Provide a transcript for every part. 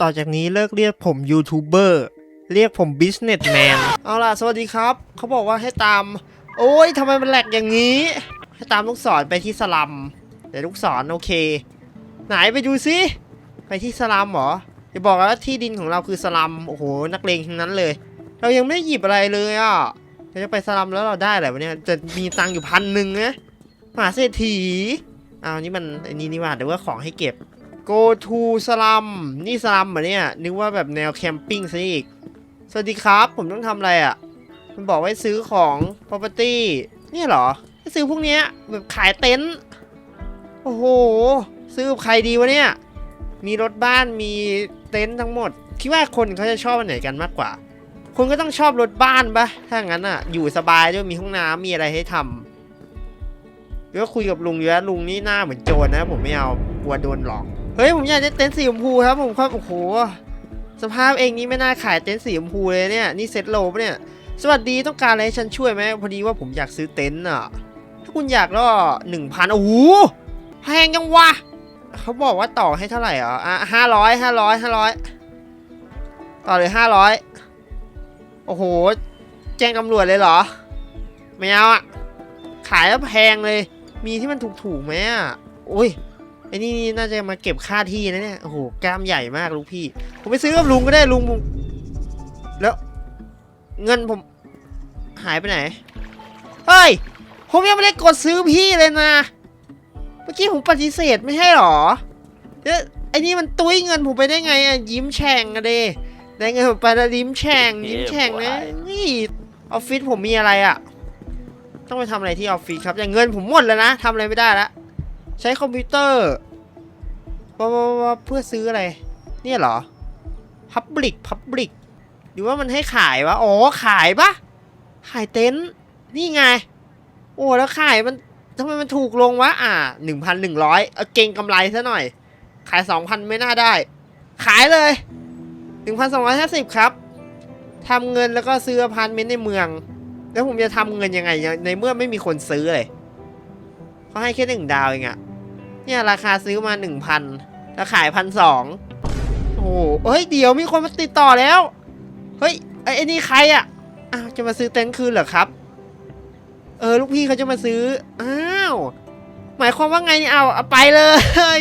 ต่อจากนี้เลิกเรียกผมยูทูบเบอร์เรียกผมบิสเนสแมนเอาล่ะ สวัสดีครับ เขาบอกว่าให้ตาม โอ้ยทำไมมันแหลกอย่างนี้ ให้ตามลูกศรไปที่สลัมเดี๋ยวลูกศรโอเค ไหนไปดูซิ ไปที่สลัมเหรอจะบอกว่าที่ดินของเราคือสลัมโอ้โหนักเลงทั้งนั้นเลย เรายังไม่ได้หยิบอะไรเลยอะเราจะไปสลัมแล้วเราได้อะไรวะเนี่ยจะมีตังค์อยู่พันหนึ่งนะมหาเศรษฐีอ้าวนี่มันอ้นี่นี่หว่าเดี๋ยวว่าของให้เก็บ go to สลัมนี่สลัมเหรอเนี่ย นึกว่าแบบแนวแคมปิ้งซะอีก สวัสดีครับ ผมต้องทำอะไรอะ มันบอกไว้ซื้อของ property เนี่ยเหรอให้ซื้อพวกเนี้ยแบบขายเต็นท์โอ้โห ซื้อกับใครดีวะเนี่ย มีรถบ้านมีเต็นท์ทั้งหมด คิดว่าคนเขาจะชอบอันไหนกันมากกว่า คนก็ต้องชอบรถบ้านปะถ้างั้นอะ อยู่สบายด้วยมีห้องน้ำมีอะไรให้ทำเดี๋ยวคุยกับลุงเยอะลุงนี่หน้าเหมือนโจรนะ ผมไม่เอากลัวโดนหลอก เฮ้ยผมอยากได้เต็นท์สีชมพูครับผมครับโอ้โหสภาพเองนี้ไม่น่าขายเต็นท์สีชมพูเลยเนี่ยนี่เซ็ตโลปเนี่ยสวัสดีต้องการอะไรฉันช่วยไหมพอดีว่าผมอยากซื้อเต็นท์อะ ถ้าคุณอยากก็หนึ่งพันโอ้โหแพงจังวะเขาบอกว่าต่อให้เท่าไหร่อะอะห้าร้อยห้าร้อยห้าร้อยต่อเลยห้าร้อยโอ้โห แจ้งตำรวจเลยเหรอ ไม่เอาอะ ขายแล้วแพงเลย มีที่มันถูกๆไหมอะโอ้ย ไอ้นี่นี่น่าจะมาเก็บค่าที่นะเนี่ยโอ้โหกล้ามใหญ่มากลูกพี่ ผมไปซื้อกับลุงก็ได้ลุงผมแล้ว เงินผมหายไปไหนเฮ้ยผมยังไม่ได้กดซื้อพี่เลยนะ เมื่อกี้ผมปฏิเสธไม่ใช่หรอเอ๊ะไอ้นี่มันตุ้ยเงินผมไปได้ไงอะยิ้มแฉ่งอะเดได้เงินผมไปแล้วยิ้มแฉ่งยิ้มแฉ่งนะนี่ออฟฟิศผมมีอะไรอะต้องไปทำอะไรที่ออฟฟิศครับอย่างเงินผมหมดแล้วนะทำอะไรไม่ได้แล้ว ใช้คอมพิวเตอร์ว่าเพื่อซื้ออะไร เนี่ยเหรอ Public Public หรือว่ามันให้ขายวะ อ๋อ ขายปะขายเต็นท์นี่ไง โอ้ แล้วขายมันทำไมมันถูกลงวะ อ่าหนึ่งพันหนึ่งร้อยเอาเก่งกำไรซะหน่อย ขายสองพันไม่น่าได้ ขายเลยหนึ่งพันสองร้อยห้าสิบครับทำเงินแล้วก็ซื้ออพาร์ตเมนต์ในเมือง แล้วผมจะทำเงินยังไงในเมื่อไม่มีคนซื้อเลยเขาให้แค่หนึ่งดาวเองอะ เนี่ยราคาซื้อมาหนึ่งพันแล้วขายพันสองโอ้โหเฮ้ยเดี๋ยวมีคนมาติดต่อแล้ว เฮ้ยไอ้นี่ใครอะอ้าวจะมาซื้อเต็นท์คืนเหรอครับ เออลูกพี่เขาจะมาซื้อ อ้าว หมายความว่าไงเนี่ยเอาเอาไปเลย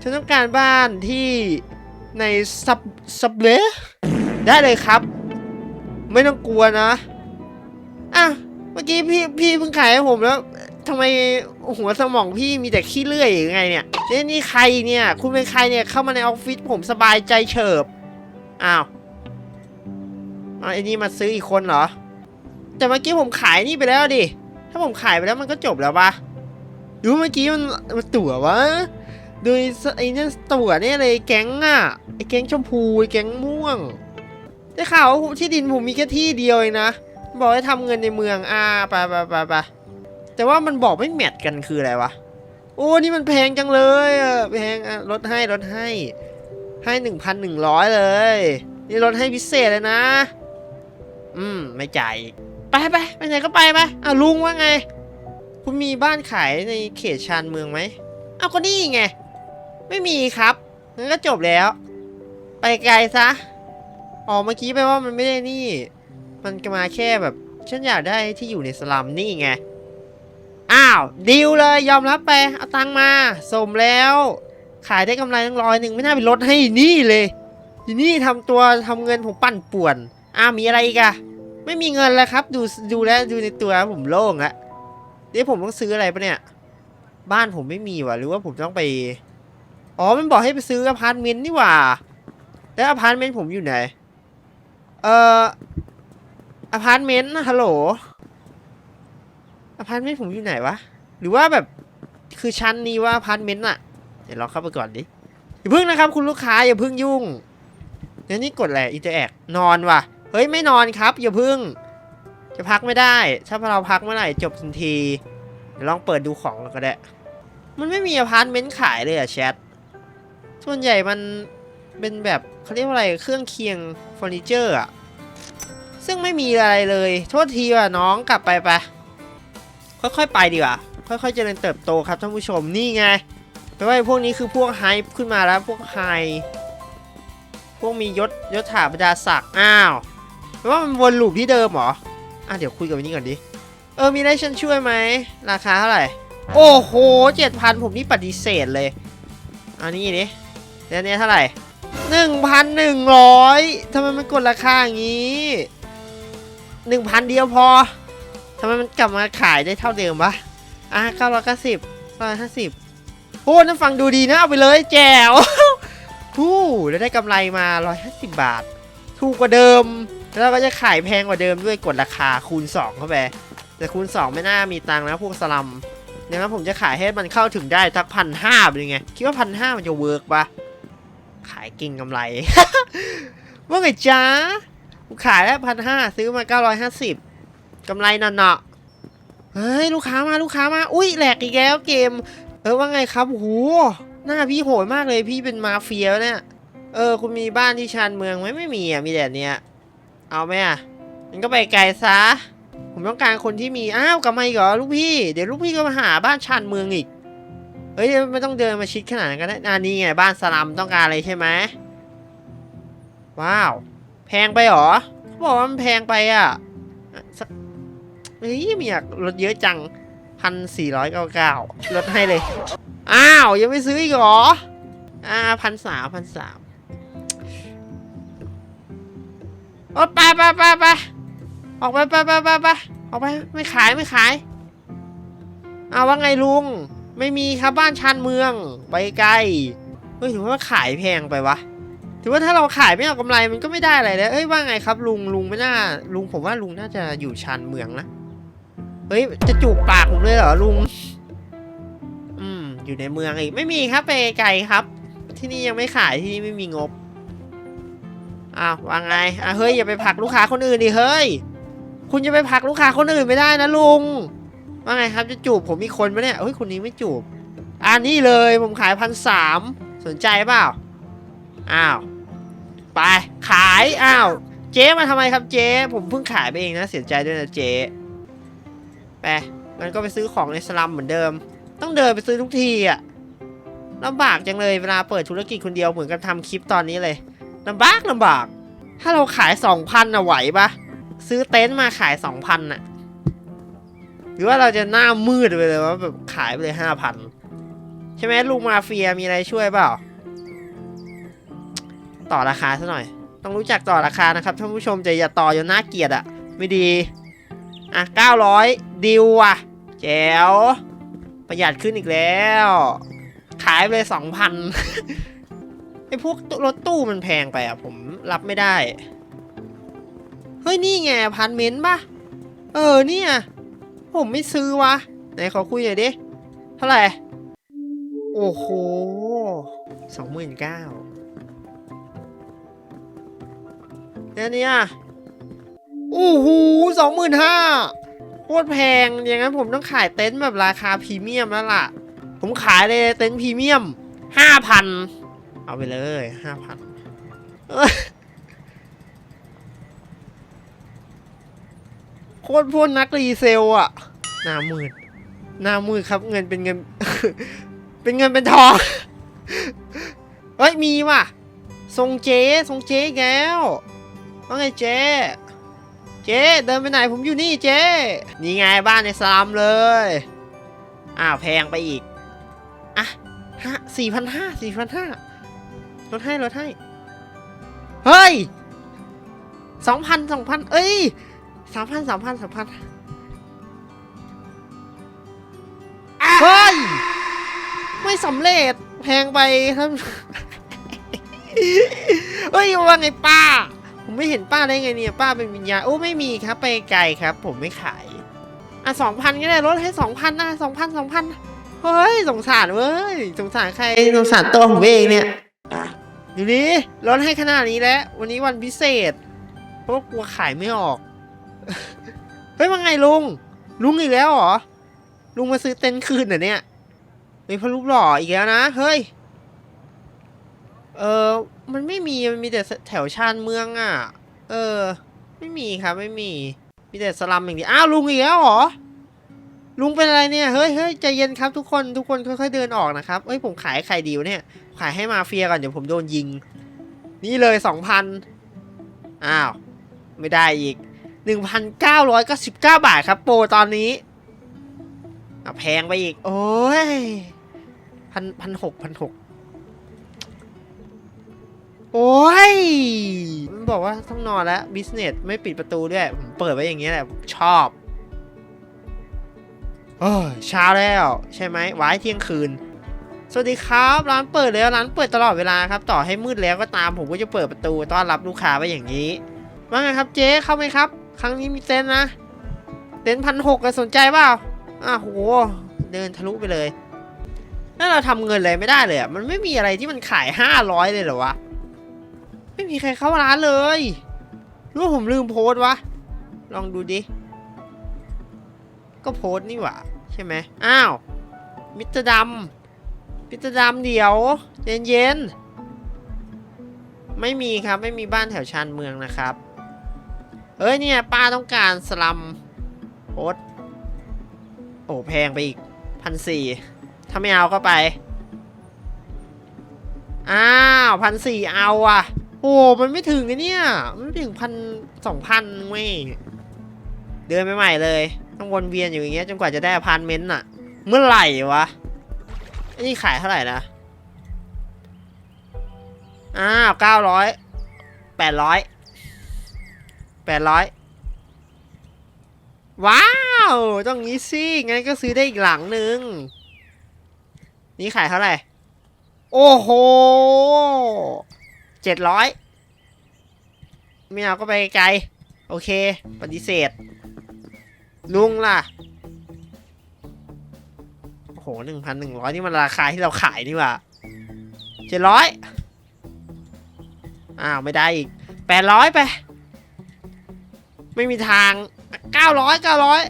ฉันต้องการบ้านที่ในซับซับเลได้เลยครับ ไม่ต้องกลัวนะอะเมื่อกี้พี่พี่เพิ่งขายให้ผมแล้ว ทำไมหัวสมองพี่มีแต่ขี้เลื่อยหรือไงเนี่ยนี่นี่ใครเนี่ย คุณเป็นใครเนี่ยเข้ามาในออฟฟิศผมสบายใจเฉิบอ้าวอ้าวไอ้นี่มาซื้ออีกคนเหรอ แต่เมื่อกี้ผมขายนี่ไปแล้วดิถ้าผมขายไปแล้วมันก็จบแล้วปะหรือว่าเมื่อกี้มันมันตั๋ววะโดยไอ้นี่ตั๋วเนี่ยเลยแก๊งอะไอ้แก๊งชมพูไอ้แก๊งม่วงได้ข่าวว่าที่ดินผมมีแค่ที่เดียวเองนะบอกให้ทำเงินในเมืองอ่าไปไปไปไป แต่ว่ามันบอกไม่แมทกันคืออะไรวะ โอ้ นี่มันแพงจังเลยอะแพงอะลดให้ลดให้ ให้หนึ่งพันหนึ่งร้อยเลย นี่ลดให้พิเศษเลยนะ อืม ไม่จ่ายไปไปไปไหนก็ไปไปอะลุงว่าไง คุณมีบ้านขายในเขตชานเมืองไหมเอาก็นี่ไง ไม่มีครับงั้นก็จบแล้ว ไปไกลซะอ๋อเมื่อกี้แปว่ามันไม่ได้นี่ มันก็มาแค่แบบ ฉันอยากได้ที่อยู่ในสลัมนี่ไง อ้าวดีลเลยยอมรับไปเอาตังมาสมแล้ว ขายได้กำไรตั้งร้อยหนึ่งไม่น่าไปลดให้นี่เลยทีนี่ทำตัวทำเงินผมปั่นป่วนอ้าวมีอะไรอีกอะไม่มีเงินแล้วครับ ดูดูแล้วดูในตัวผมโล่งแล้วเดี๋ยวผมต้องซื้ออะไรปะเนี่ย บ้านผมไม่มีว่ะหรือว่าผมต้องไปอ๋อมันบอกให้ไปซื้ออพาร์ตเมนต์นี่หว่าแล้วอพาร์ตเมนต์ผมอยู่ไหนเอ่ออพาร์ตเมนต์ฮัลโหล อพาร์ตเมนต์ผมอยู่ไหนวะ หรือว่าแบบคือชั้นนี้ว่าอพาร์ตเมนต์อะเดี๋ยวเราเข้าไปก่อนดิ อย่าพึ่งนะครับ คุณลูกค้าอย่าพึ่งยุ่งเดี๋ยวนี้กดอะไรอินเตอร์แอกนอนว่ะ เฮ้ยไม่นอนครับ อย่าพึ่ง จะพักไม่ได้ ถ้าเราพักเมื่อไหร่จบทันที เดี๋ยวลองเปิดดูของก็ได้ มันไม่มีอพาร์ตเมนต์ขายเลยอะแชท ส่วนใหญ่มันเป็นแบบเขาเรียกว่าอะไรเครื่องเคียงเฟอร์นิเจอร์อะซึ่งไม่มีอะไรเลย โทษทีว่ะน้องกลับไปไป ค่อยๆไปดีกว่า ค่อยๆเจริญเติบโตครับท่านผู้ชมนี่ไงแปลว่าพวกนี้คือพวกไฮขึ้นมาแล้วพวกไฮพวกมียศยศถาบรรดาศักดิ์อ้าวแปลว่ามันวนลูปที่เดิมเหรออะเดี๋ยวคุยกับวันนี้ก่อนดิเออมีอะไรฉันช่วยไหมราคาเท่าไหร่โอ้โหเจ็ดพันผมนี่ปฏิเสธเลยอันนี้ดิเดี๋ยวนี้เท่าไหร่หนึ่งพันหนึ่งร้อยทำไมมันกดราคาอย่างนี้หนึ่งพันเดียวพอ ทำไมมันกลับมาขายได้เท่าเดิมวะอะเก้าร้อยเก้าสิบร้อยห้าสิบโอ้นั่นฟังดูดีนะ เอาไปเลยแจ๋วผู้แล้วได้กำไรมา 150 บาท ถูกกว่าเดิม แล้วก็จะขายแพงกว่าเดิมด้วยกดราคาคูณ 2 เข้าไป แต่คูณ 2 ไม่น่ามีตังค์นะพวกสลัมดังนั้นผมจะขายให้มันเข้าถึงได้สักพันห้าเป็นไง คิดว่าพันห้ามันจะเวิร์กปะขายเก่งกำไร ว่าไงจ๊ะกูขายแล้วพันห้าซื้อมา 950 กำไรหน่ะๆเฮ้ยลูกค้ามาลูกค้ามาอุ้ยแหลกอีกแล้วเกม เออว่าไงครับโหหน้าพี่โหดมากเลยพี่เป็นมาเฟียเนี่ย เออ คุณมีบ้านที่ชานเมืองไหมไม่มีอะมีแต่เนี้ยเอาไหมอะมันก็ไปไกลซะ ผมต้องการคนที่มีอ้าวกลับมาอีกเหรอลูกพี่ เดี๋ยวลูกพี่ก็มาหาบ้านชานเมืองอีกเฮ้ยไม่ต้องเดินมาชิดขนาดนั้นก็ได้นานี่ไงบ้านสลัมต้องการอะไรใช่ไหมว้าว แพงไปหรอเขาบอกว่ามันแพงไปอะ เฮ้ยไม่อยากลดเยอะจังพันสี่ร้อยเก้าเก้าลดให้เลย อ้าว ยังไม่ซื้ออีกเหรอ อ่าพันสามพันสามโอ้ไปไปไปไปออกไปไปไปไปไปออกไปไม่ขายไม่ขายเอาว่าไงลุง ไม่มีครับบ้านชานเมือง ไปไกลเฮ้ยถือว่าขายแพงไปวะถือว่าถ้าเราขายไม่เอากำไรมันก็ไม่ได้อะไรเลยเอ้ยว่าไงครับลุงลุงไม่น่าลุงผมว่าลุงน่าจะอยู่ชานเมืองนะ เฮ้ย จะจูบปากผมเลยเหรอลุง อืม อยู่ในเมืองอีก ไม่มีครับไปไกลครับ ที่นี่ยังไม่ขายที่นี่ไม่มีงบ อ้าวว่าไงอะเฮ้ยอย่าไปผลักลูกค้าคนอื่นดิเฮ้ย คุณจะไปผลักลูกค้าคนอื่นไม่ได้นะลุง ว่าไงครับจะจูบผมมีคนไหมเนี่ย เฮ้ยคนนี้ไม่จูบอันนี้เลยผมขายพันสามสนใจเปล่า อ้าว ไปขาย อ้าว เจ๊มาทำไมครับเจ๊ ผมเพิ่งขายไปเองนะเสียใจด้วยนะเจ๊ ไปงั้นก็ไปซื้อของในสลัมเหมือนเดิม ต้องเดินไปซื้อทุกทีอะลำบากจังเลยเวลาเปิดธุรกิจคนเดียวเหมือนกับทำคลิปตอนนี้เลยลำบากลำบาก ถ้าเราขายสองพันอะไหวปะซื้อเต็นท์มาขายสองพันอะหรือว่าเราจะหน้ามืดไปเลยว่าแบบขายไปเลยห้าพันใช่ไหมลุงมาเฟียมีอะไรช่วยเปล่า ต่อราคาซะหน่อย ต้องรู้จักต่อราคานะครับท่านผู้ชมจะอย่าต่อจนน่าเกลียดอะไม่ดี อะเก้าร้อยดิวอะแจ๋ว ประหยัดขึ้นอีกแล้ว ขายไปเลยสองพันไอพวกรถตู้มันแพงไปอะ ผมรับไม่ได้ เฮ้ย นี่ไงพันเมนต์ปะเออเนี่ย ผมไม่ซื้อวะ ไหนขอคุยหน่อยดิ เท่าไหร่ โอ้โหสองหมื่นเก้าแล้วเนี่ย โอ้โหสองหมื่นห้าโคตรแพงอย่างนั้นผมต้องขายเต็นท์แบบราคาพรีเมียมแล้วล่ะ ผมขายเลยเต็นท์พรีเมียมห้าพันเอาไปเลยห้าพันโคตรพวกนักรีเซลอะหน้ามืดหน้ามืดครับ เงินเป็นเงิน เป็นเงินเป็นทอง เฮ้ย มีว่ะ ทรงเจ๊ทรงเจ๊อีกแล้วว่าไงเจ๊ เจ๊เดินไปไหนผมอยู่นี่เจ๊นี่ไงบ้านในสลัมเลย อ้าวแพงไปอีก อะห้าสี่พันห้าสี่พันห้าลดให้ลดให้ เฮ้ยสองพันสองพันเอ้ยสามพันสามพันสามพันเฮ้ย ไม่สำเร็จแพงไปท่านเฮ้ยว่าไงป้า ผมไม่เห็นป้าได้ไงเนี่ย ป้าเป็นวิญญาณโอ้ไม่มีครับ ไปไกลครับ ผมไม่ขาย อะสองพันก็ได้ลดให้สองพันนะสองพันสองพันเฮ้ยสงสารเว้ยสงสารใครสงสารตัวผมเองเนี่ยดูดิลดให้ขนาดนี้แล้ว วันนี้วันพิเศษ เพราะว่ากลัวขายไม่ออก เฮ้ยว่าไงลุง ลุงอีกแล้วเหรอ ลุงมาซื้อเต็นท์คืนเหรอเนี่ยเฮ้ยพอรูปหล่ออีกแล้วนะ เฮ้ย เออ มันไม่มี มันมีแต่แถวชานเมืองอะ เออ ไม่มีครับ ไม่มี มีแต่สลัมอย่างเดียว อ้าวลุงอีกแล้วเหรอ ลุงเป็นอะไรเนี่ย เฮ้ยเฮ้ยใจเย็นครับทุกคน ทุกคนค่อยๆเดินออกนะครับเฮ้ยผมขายใครดีวะเนี่ย ขายให้มาเฟียก่อนเดี๋ยวผมโดนยิง นี่เลยสองพันอ้าว ไม่ได้อีกหนึ่งพันเก้าร้อยก็สิบเก้าบาทครับ โปรตอนนี้อะแพงไปอีก โอ้ยพันพันหกพันหก โอ้ยมันบอกว่าต้องนอนแล้วบิสเนสไม่ปิดประตูด้วย ผมเปิดไว้อย่างเงี้ยแหละผมชอบเออเช้าแล้ว ใช่ไหมไว้เที่ยงคืน สวัสดีครับร้านเปิดแล้วร้านเปิดตลอดเวลาครับ ต่อให้มืดแล้วก็ตามผมก็จะเปิดประตูต้อนรับลูกค้าไว้อย่างนี้ว่าไงครับเจ๊เข้าไหมครับ ครั้งนี้มีเต็นนะเต็นพันหกสนใจเปล่าอ้าโหเดินทะลุไปเลยแล้วเราทำเงินอะไรไม่ได้เลยอะมันไม่มีอะไรที่มันขายห้าร้อยเลยเหรอวะ ไม่มีใครเข้าร้านเลยหรู้ว่าผมลืมโพส์วะ ลองดูดิ ก็โพส์นี่หว่า ใช่ไหมอ้าว มิตรดำมิตรดำเดี๋ยว เย็นเย็นๆไม่มีครับไม่มีบ้านแถวชานเมืองนะครับ เอ้ยเนี่ยป้าต้องการสลัมโพส์โอ้แพงไปอีกพันสี่ถ้าไม่เอาก็ไป อ้าวพันสี่เอาอะ โอ้มันไม่ถึงไอ้เนี่ย มันไม่ถึงพันสองพันเว้ยเดินไปใหม่เลย ต้องวนเวียนอยู่อย่างเงี้ยจนกว่าจะได้อพาร์ตเมนต์อะเมื่อไหร่วะอ้นี่ขายเท่าไหร่นะอ้าวเก้าร้อยแปดร้อยแปดร้อยว้าวต้องงี้สิงั้นก็ซื้อได้อีกหลังหนึ่งนี่ขายเท่าไหร่ โอ้โห เจ็ดร้อยไม่เอาก็ไปไกล โอเค ปฏิเสธ ลุงล่ะ โอ้โหหนึ่งพันหนึ่งร้อยนี่มันราคาที่เราขายนี่ว่าเจ็ดร้อยอ้าว ไม่ได้อีกแปดร้อยไป ไม่มีทางเก้าร้อยเก้าร้อย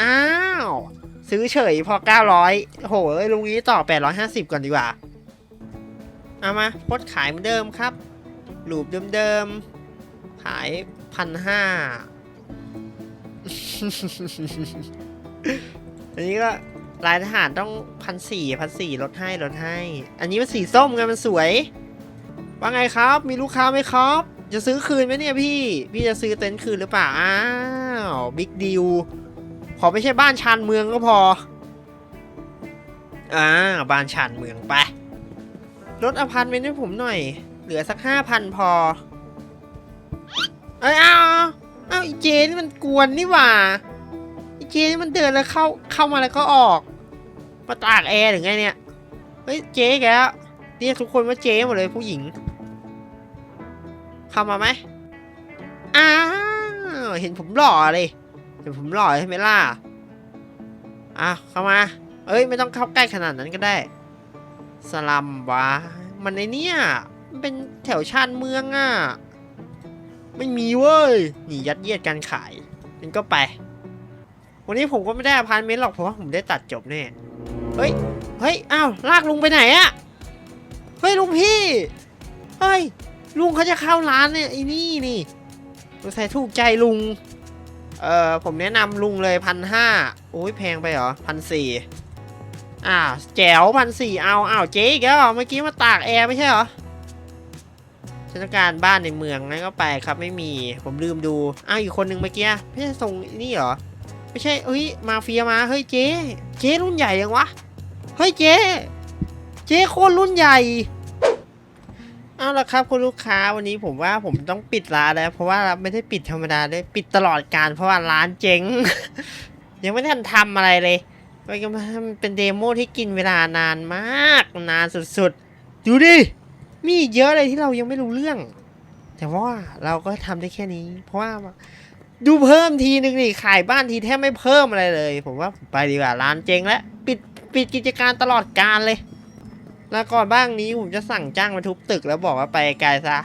อ้าว ซื้อเฉยพอเก้าร้อยโหเอ้ยลุงนี้ต่อแปดร้อยห้าสิบก่อนดีกว่า เอามาโพสขายเหมือนเดิมครับรูปเดิมๆ ขายพันห้าอันนี้ก็ลายทหารต้องพันสี่พันสี่ลดให้ลดให้ อันนี้มันสีส้มไงมันสวย ว่าไงครับ มีลูกค้าไหมครับ จะซื้อคืนไหมเนี่ยพี่ พี่จะซื้อเต็นท์คืนหรือเปล่า อ้าว บิ๊กดิว ขอไม่ใช่บ้านชานเมืองก็พอ อ่า บ้านชานเมืองไป ลดอพาร์ตเมนต์ให้ผมหน่อย เหลือสักห้าพันพอ เอ้ยเอาเอาเอาอีเจนี่มันกวนนี่หว่า อีเจนี่มันเดินแล้วเข้าเข้ามาแล้วก็ออก มาตากแอร์หรือไงเนี่ย เฮ้ยเจ๊แกแล้วเรียกทุกคนว่าเจ๊หมดเลยผู้หญิง เข้ามาไหมอ้าวเห็นผมหล่อเลยเห็นผมหล่อใช่ไหมล่ะ อะเข้ามา เอ้ยไม่ต้องเข้าใกล้ขนาดนั้นก็ได้ สลัมวะ มันในเนี่ยมันเป็นแถวชานเมืองอะ่ะ ไม่มีเว้ย นี่ยัดเยียดการขายมันก็ไป วันนี้ผมก็ไม่ได้อพาร์ตเมนต์หรอกเพราะว่าผมได้ตัดจบแน่ เฮ้ย เฮ้ย อ้าว ลากลุงไปไหนอะเฮ้ยลุงพี่ เฮ้ย ลุงเขาจะเข้าร้านเนี่ยไอ้นี่นี่สงสัยถูกใจลุง เอ่อ ผมแนะนำลุงเลยพันห้าโอ้ยแพงไปเหรอพันสี่ อ่าวแจ๋วพันสี่เอาอ้าวเจ๊อีกแล้วเมื่อกี้มาตากแอร์ไม่ใช่เหรอฉันต้องการบ้านในเมืองงั้นก็ไปครับไม่มีผมลืมดูอ้าวอีกคนหนึ่งเมื่อกี้ไม่ใช่ส่งนี่เหรอไม่ใช่เฮ้ยมาเฟียมาเฮ้ยเจ๊เจ๊รุ่นใหญ่ยังวะเฮ้ยเจ๊เจ๊โคตรรุ่นใหญ่เอาละครับคุณลูกค้าวันนี้ผมว่าผมต้องปิดร้านแล้ว เพราะว่าไม่ได้ปิดธรรมดาด้วยปิดตลอดการเพราะว่าร้านเจ๊ง ยังไม่ทันทำอะไรเลย มันก็มันเป็นเดโมที่กินเวลานานมากนานสุดๆ ดูดิ มีเยอะเลยที่เรายังไม่รู้เรื่อง แต่ว่าเราก็ทำได้แค่นี้ เพราะว่าดูเพิ่มทีนึงนี่ขายบ้านทีแทบไม่เพิ่มอะไรเลย ผมว่าไปดีกว่าร้านเจ๊งแล้วปิดปิดกิจการตลอดการเลย แล้วก่อนบ้างนี้ผมจะสั่งจ้างมาทุบตึกแล้วบอกว่าไปไกลซะ